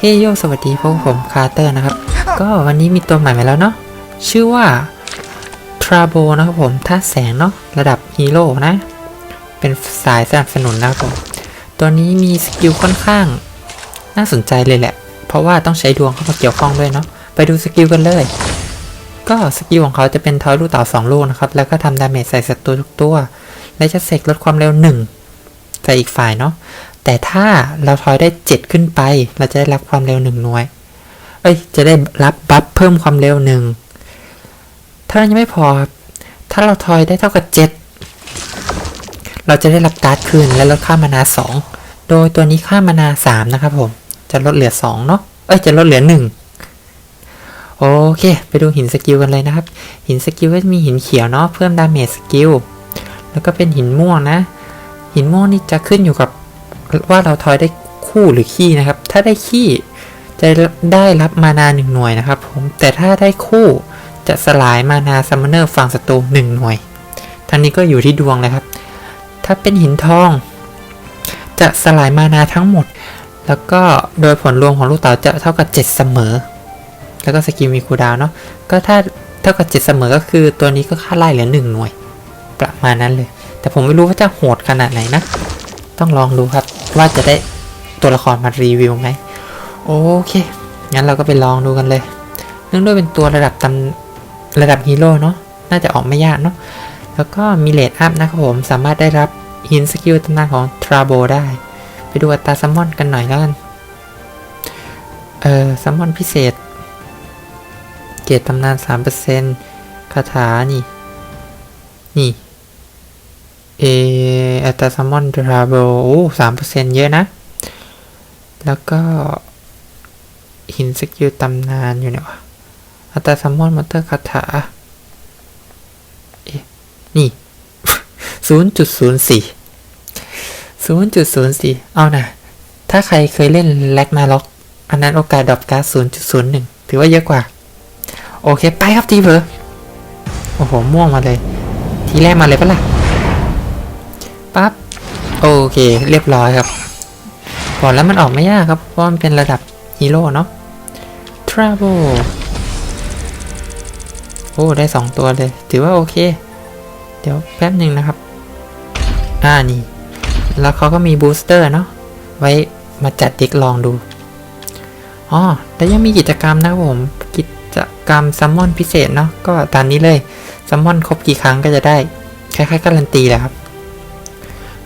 เฮ้ยโยสวัสดีพวกผมคาร์เตอร์นะครับ ก็วันนี้มีตัวใหม่มาแล้วเนาะชื่อว่าทราโบนะครับผมท่าตุแสงเนาะระดับฮีโร่นะ เป็นสายสนับสนุนนะครับผมตัวนี้มีสกิลค่อนข้าง น่าสนใจเลยแหละ เพราะว่าต้องใช้ดวงเข้ามาเกี่ยวข้องด้วยเนาะไปดูสกิลกันเลย ก็สกิลของเขาจะเป็นทอยลูกเต่าสองลูกนะครับแล้วก็ทำดาเมจใส่ศัตรูทุกตัว และจะเสกลดความเร็วหนึ่งใส่อีกฝ่ายเนาะ แต่ถ้าเราทอยได้ 7 ขึ้นไป เราจะได้รับความเร็วหนึ่งหน่วย เอ้ย จะได้รับบัฟเพิ่มความเร็วหนึ่งเท่ายังไม่พอ ถ้าเราทอยได้เท่ากับ 7 เราจะได้รับการ์ดคืนและลดค่ามานา 2 โดยตัวนี้ค่ามานา 3 นะครับผม จะลดเหลือ 2 เนาะ เอ้ย จะลดเหลือ 1 โอเค ไปดูหินสกิลกันเลยนะครับ หินสกิลก็จะมีหินเขียวเนาะ เพิ่มดาเมจสกิล แล้วก็เป็นหินม่วงนะ หินม่วงนี่จะขึ้นอยู่กับ ว่าเราทอยได้คู่หรือขี้นะครับ ถ้าได้ขี้จะได้รับมานาหนึ่งหน่วยนะครับผม แต่ถ้าได้คู่จะสลายมานาซัมมอนเนอร์ฝั่งศัตรูหนึ่งหน่วย ทั้งนี้ก็อยู่ที่ดวงเลยครับ ถ้าเป็นหินทอง จะสลายมานาทั้งหมด แล้วก็โดยผลรวมของลูกเต๋าจะเท่ากับ 7 เสมอ แล้วก็สกิลมีคูดาวเนาะ ก็ถ้าเท่ากับ 7 เสมอก็คือตัวนี้ก็ค่าไล่เหลือหนึ่งหน่วย ประมาณนั้นเลย แต่ผมไม่รู้ว่าจะโหดขนาดไหนนะ ต้องลองดูครับ ว่าจะได้ตัวละครมารีวิวไหมโอเค งั้นเราก็ไปลองดูกันเลย เนื่องด้วยเป็นตัวระดับตำระดับฮีโร่เนาะ น่าจะออกไม่ยากเนาะ แล้วก็มีเลดอัพนะครับผม สามารถได้รับหินสกิลตำนานของทราโบได้ ไปดูอัตราซัมมอนกันหน่อยแล้วกัน เอ่อซัมมอนพิเศษ เกรติตำนาน 3%คาถานี่ นี่ เออัตราซัมอนทราโบโอ้สามเปอร์เซ็นเยอะนะ แล้วก็ หินสกิลตำนานอยู่เนี่ยวะอัตราซัมอนมอเตอร์คาถาเอ๊ะนี่ศูนย์จุดศูนย์สี่ศูนย์จุดศูนย์สี่เอานะถ้าใครเคยเล่นแล็กนาล็อก อันนั้นโอกาสดรอปการ์ดศูนย์จุดศูนย์หนึ่งถือว่าเยอะกว่า โอเค ไปครับทีเพอโอ้โห ม่วงมาเลย ทีแรกมาเลยปะล่ะ โอเค เรียบร้อยครับบอกแล้วมันออกไม่ยากครับ เพราะมันเป็นระดับฮีโร่เนาะ Travel โอ้ ได้สองตัวเลย ถือว่าโอเค เดี๋ยวแป๊บหนึ่งนะครับ อ่านี่ แล้วเขาก็มีบูสเตอร์เนาะ ไว้มาจัดเด็กลองดู อ๋อแล้วยังมีกิจกรรมนะครับผม กิจกรรมซัมมอนพิเศษเนาะ ก็ตามนี้เลยซัมมอนครบกี่ครั้งก็จะได้ คล้ายๆการันตีแหละครับ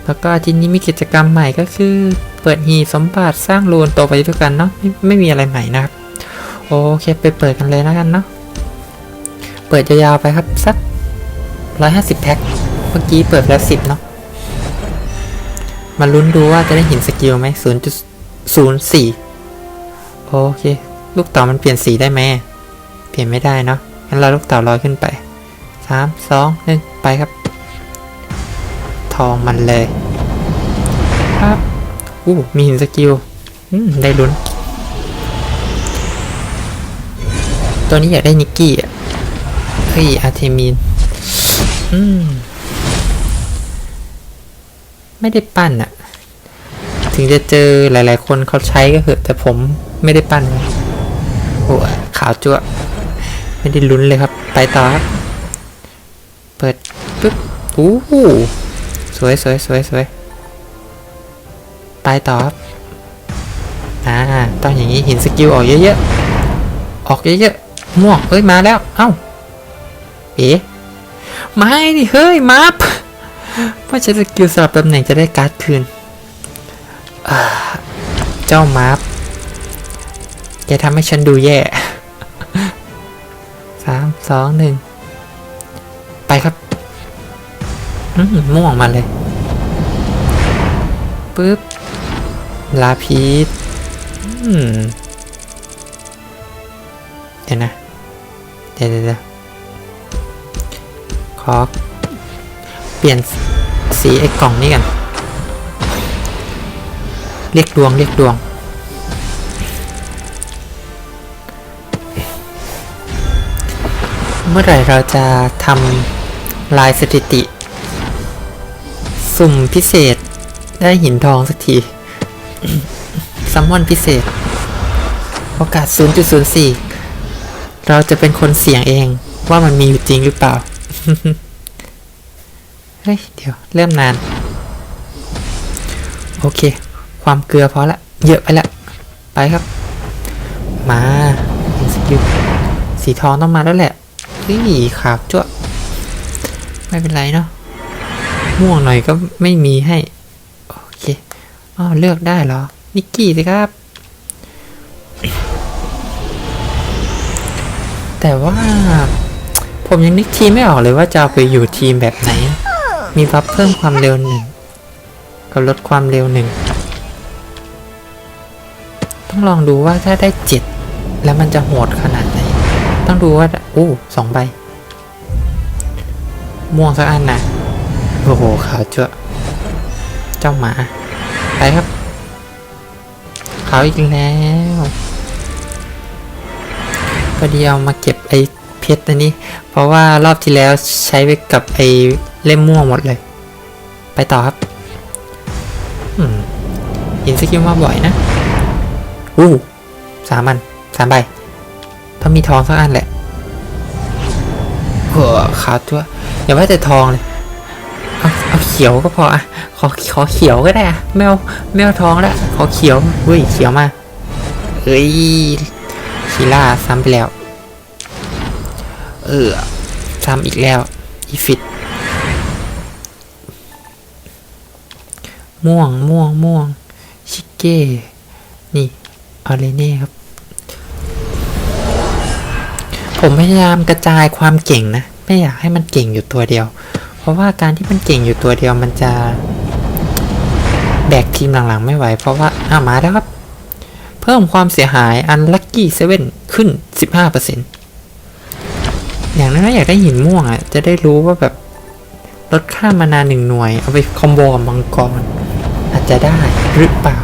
แล้วก็ทีนี้มีกิจกรรมใหม่ก็คือ เปิดหีสมบัติสร้างรูนโตไปด้วยกันเนาะไม่ไม่มีอะไรใหม่นะครับ โอเคไปเปิดกันเลยนะกันเนาะเปิดยาวๆไปครับสักร้อยห้าสิบแพ็คเมื่อกี้เปิดแล้วสิบเนาะมาลุ้นดูว่าจะได้หินสกิลไหมศูนย์จุดศูนย์สี่โอเค ลูกเต่ามันเปลี่ยนสีได้ไหมเปลี่ยนไม่ได้เนาะงั้นเราลูกเต่าลอยขึ้นไปสามสองหนึ่งไปครับ ทองมันเลยครับอู้มีหินสกิลอืมได้ลุ้น ตัวนี้อยากได้นิกกี้อะเฮ้ยอาร์เทมีนอืมไม่ได้ปั้นอะถึงจะเจอหลาย ๆ คนเขาใช้ก็เหอะแต่ผมไม่ได้ปั้นเลยโอ้ขาวจั่วไม่ได้ลุ้นเลยครับ ไปต่อครับ เปิดปึ๊บอู้หูส วยสวยสวยสวยไปต่อครับอ่าต้องอย่างนี้หินสกิลออกเยอะๆออกเยอะๆม่วงเฮ้ยมาแล้วเอ้าเอ๋ไม่ดิเฮ้ยมาปว่าใช้สกิลสลับตำแหน่งจะได้การ์ดคืนเจ้ามาร์ฟแกทำให้ฉันดูแย่สามสองหนึ่ง ม่วงมาเลยปึ๊บลาพีสเดี๋ยวนะเดี๋ยวเดี๋ยวเดี๋ยวขอเปลี่ยนสีไอ้กล่องนี้กัน เรียกดวงเรียกดวง เมื่อไหร่เราจะทำลายสถิติ สุ่มพิเศษ ได้หินทองสักทีซัมมอนพิเศษ โอกาส 0.04 เราจะเป็นคนเสี่ยงเองว่ามันมีอยู่จริงหรือเปล่า เฮ้ย เดี๋ยว เริ่มนาน โอเค ความเกลือพอละ เยอะไปละ ไปครับ มาสกิลสีทองต้องมาแล้วแหละเฮ้ยขาวจ้วไม่เป็นไรเนาะ ม่วงหน่อยก็ไม่มีให้ โอเคอ๋อเลือกได้เหรอ นิกกี้สิครับ แต่ว่า ผมยังนึกทีมไม่ออกเลยว่าจะไปอยู่ทีมแบบไหน มีบัฟเพิ่มความเร็วหนึ่งกับลดความเร็วหนึ่งต้องลองดูว่าถ้าได้เจ็ดแล้วมันจะโหดขนาดไหน ต้องดูว่าอู้สองใบม่วงสักอันนะ โอ้โหขาวจ้วะเจ้าหมา ไปครับ ขาวอีกแล้ว พอดีเอามาเก็บไอ้เพชรอันนี้ เพราะว่ารอบที่แล้วใช้ไปกับไอ้เล่มม่วงหมดเลย ไปต่อครับอืมเห็นสกิลมาบ่อยนะอู้สามอันสามใบต้องมีทองสักอันแหละเออขาวตัวอย่าว่าแต่ทองเลย เอาเอาเขียวก็พออะขอขอเขียวก็ได้อะไม่เอาไม่เอาทองแล้วขอเขียวเฮ้ยเขียวมาเอ้ยคีล่าซ้ำไปแล้ว เออซ้ำอีกแล้วอีฟิตม่วงม่วงม่วงชิเก้นี่อาเลเน่ครับ ผมพยายามกระจายความเก่งนะ ไม่อยากให้มันเก่งอยู่ตัวเดียว เพราะว่าการที่มันเก่งอยู่ตัวเดียวมันจะ แบกทีมหลังๆไม่ไหว เพราะว่าอ่ามาแล้วครับ เพิ่มความเสียหายอันลัคกี้เซเว่นขึ้น 15%อย่างนั้นอยากได้หินม่วงอะ จะได้รู้ว่าแบบลดค่ามานาหนึ่งหน่วย เอาไปคอมโบกับมังกร อาจจะได้หรือเปล่า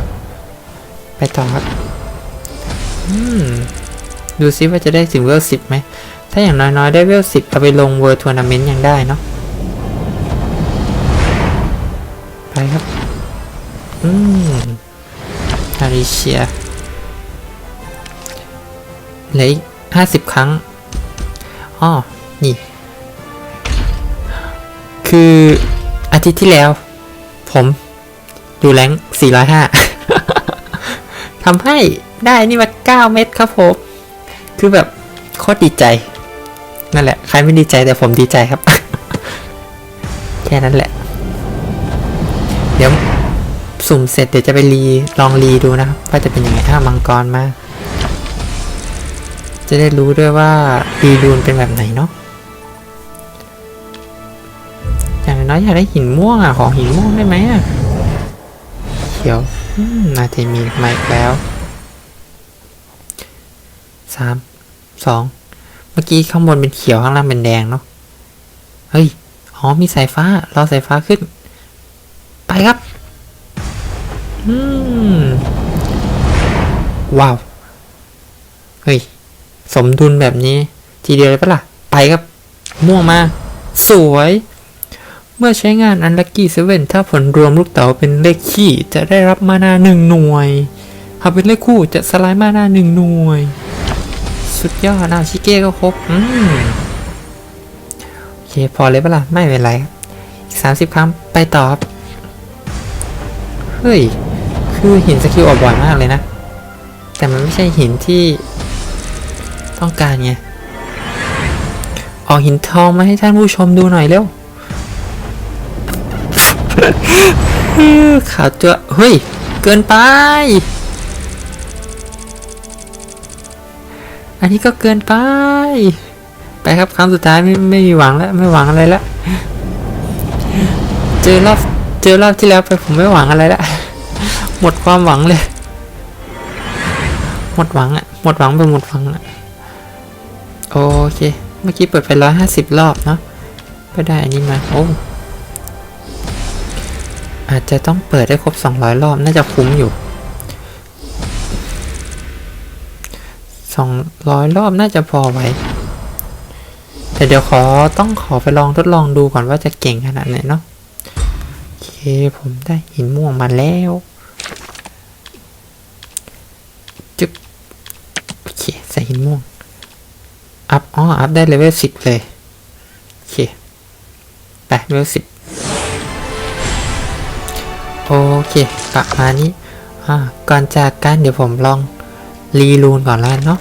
ไปต่อครับดูซิว่าจะได้ถึงเวลสิบไหม ถ้าอย่างน้อยๆ ได้เวลสิบเอาไปลงเวอร์ทัวร์นาเมนต์ยังได้เนาะ ไปครับ อืมอาริเชียเหลืออีกห้าสิบครั้งอ๋อนี่ คืออาทิตย์ที่แล้ว ผมอยู่แรง405ทำให้ได้นี่มา9เม็ดครับผม คือแบบโคตรดีใจ นั่นแหละ ใครไม่ดีใจแต่ผมดีใจครับ แค่นั้นแหละ เดี๋ยวสุ่มเสร็จเดี๋ยวจะไปรีลองรีดูนะครับว่าจะเป็นยังไงถ้ามังกรมา จะได้รู้ด้วยว่ารีดูนเป็นแบบไหนเนาะอย่างน้อยอยากได้หินม่วงอะขอหินม่วงได้ไหมอะเขียวอืมนาเทมีมาอีกแล้วสามสองเมื่อกี้ข้างบนเป็นเขียวข้างล่างเป็นแดงเนาะเฮ้ยอ๋อมีสายฟ้ารอสายฟ้าขึ้น ครับ อืม ว้าว เฮ้ย สมดุลแบบนี้ ทีเดียวเลยปะล่ะ ไปครับ ม่วงมา สวย เมื่อใช้งาน Unlucky 7ถ้าผลรวมลูกเต๋าเป็นเลขขี้จะได้รับมานาหนึ่งหน่วย หากเป็นเลขคู่จะสไลด์มานาหนึ่งหน่วย สุดยอดนะชิเก้ก็ครบ อืมโอเคพอเลยปะล่ะ ไม่เป็นไรครับอีกสามสิบครั้ง ไปต่อครับ เฮ้ย คือหินสกิลออกบ่อยมากเลยนะ แต่มันไม่ใช่หินที่ต้องการไง ออกหินทองมาให้ท่านผู้ชมดูหน่อยเร็วขาวจัว เฮ้ย เกินไป อันนี้ก็เกินไป ไปครับครั้งสุดท้ายไม่ไม่มีหวังแล้ว ไม่หวังอะไรแล้ว เจอรอบ เจอรอบที่แล้วไปผมไม่หวังอะไรล้วหมดความหวังเลย หมดหวังอะหมดหวังไปหมดหวังอะโอเค เมื่อกี้เปิดไปร้อยห้าสิบรอบเนาะก็ได้อันนี้มาโอ้อาจจะต้องเปิดได้ครบ 200 รอบ น่าจะคุ้มอยู่ 200 รอบน่าจะพอไว้ แต่เดี๋ยวขอต้องขอไปลองทดลองดูก่อนว่าจะเก่งขนาดไหนเนาะ เคผมได้หินม่วงมาแล้วจึ๊บโอเคใส่หินม่วง อัพอ๋ออัพได้เลเวลสิบเลย โอเคไปเลเวลสิบโอเคประมาณนี้อ่าก่อนจากกันเดี๋ยวผมลองรีรูนก่อนแล้วกันเนาะ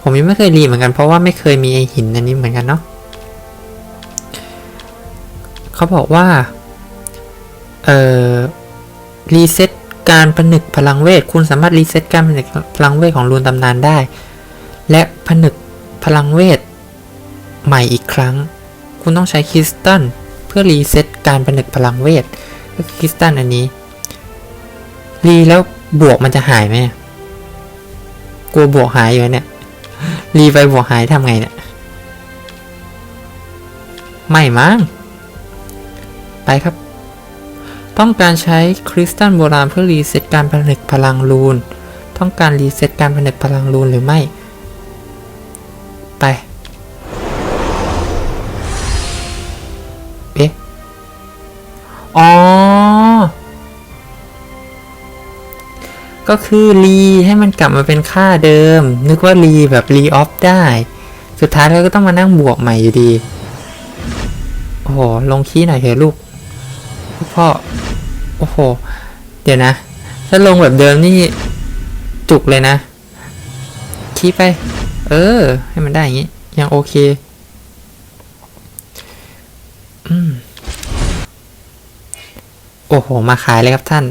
ผมยังไม่เคยรีเหมือนกันเพราะว่าไม่เคยมีไอหินอันนี้เหมือนกันเนาะเขาบอกว่า เอ่อรีเซ็ตการผนึกพลังเวท คุณสามารถรีเซ็ตการผนึกพลังเวทของรูนตำนานได้ และผนึกพลังเวทใหม่อีกครั้ง คุณต้องใช้คริสตัลเพื่อรีเซ็ตการผนึกพลังเวทก็คือคริสตัลอันนี้ รีแล้วบวกมันจะหายไหมกลัวบวกหายอยู่เนี่ย รีไปบวกหายทำไงเนี่ย ไม่มั้ง ไปครับ ต้องการใช้คริสตัลโบราณเพื่อรีเซ็ตการผนึกพลังรูน ต้องการรีเซ็ตการผนึกพลังรูนหรือไม่ ไป เอ๊ะ อ๋อ ก็คือรีให้มันกลับมาเป็นค่าเดิม นึกว่ารีแบบรีออฟได้ สุดท้ายเราก็ต้องมานั่งบวกใหม่อยู่ดี โอ้โห ลงคีย์หน่อยเถอะลูกพ่อ อ้โห เดี๋ยวนะ ถ้าลงแบบเดิมนี่ จุกเลยนะคีย์ไป เออ ให้มันได้อย่างนี้ ยังโอเค อืม โอ้โห มาขายเลยครับท่าน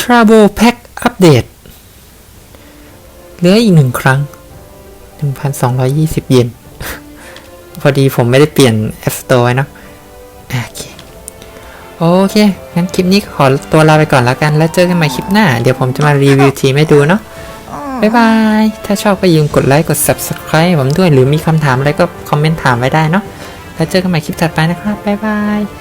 Trouble Pack Update เหลืออีกหนึ่งครั้ง 1,220 เยน พอดีผมไม่ได้เปลี่ยน App Store ไว้นะอะโอเค โอเค งั้นคลิปนี้ขอตัวลาไปก่อนแล้วกัน แล้วเจอกันใหม่คลิปหน้า เดี๋ยวผมจะมารีวิวทีมให้ดูเนาะบ๊ายบาย ถ้าชอบก็อย่าลืมกดไลค์ กด Subscribe ให้ผมด้วย หรือมีคำถามอะไรก็คอมเมนต์ถามไว้ได้เนาะ แล้วเจอกันใหม่คลิปถัดไปนะครับ บ๊ายบาย